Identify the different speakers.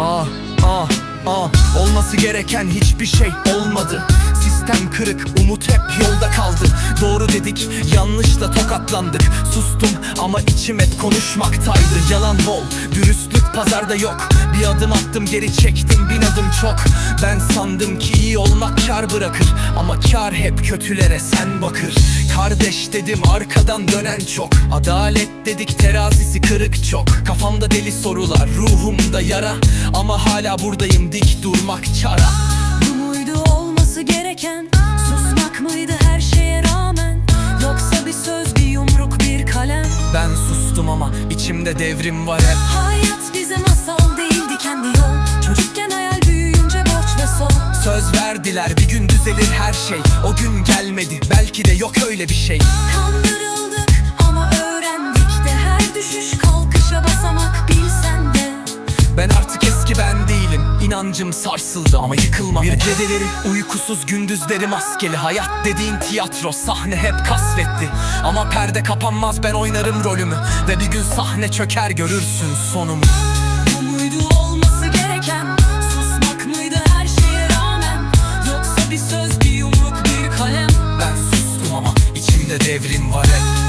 Speaker 1: Ah ah ah. Olması gereken hiçbir şey olmadı. Sistem kırık umut hep yolda kaldı. Doğru dedik yanlışla tokatlandık. Sustum ama içim hep konuşmaktaydı. Yalan bol dürüstlük pazarda yok. Bir adım attım geri çektim bin adım çok. Ben sandım ki iyi olmak kar bırakır. Ama kar hep kötülere sen bakır. Kardeş dedim arkadan dönen çok. Adalet dedik terazisi kırık çok. Kafamda deli sorular ruhumda yara. Ama hala buradayım dik durmak çara.
Speaker 2: Bu muydu olması gereken? Susmak mıydı her şeye rağmen? Yoksa bir söz bir yumruk bir kalem?
Speaker 1: Ben sustum ama içimde devrim var hep.
Speaker 2: Hayat
Speaker 1: verdiler. Bir gün düzelir her şey. O gün gelmedi. Belki de yok öyle bir şey.
Speaker 2: Kandırıldık ama öğrendik de Her düşüş kalkışa basamak bilsen de.
Speaker 1: Ben artık eski ben değilim. İnancım sarsıldı ama yıkılmam Bir geceleri uykusuz gündüzleri maskeli. Hayat dediğin tiyatro sahne hep kasvetli. Ama perde kapanmaz ben oynarım rolümü. Ve bir gün sahne çöker görürsün sonumu içimde devrim var hep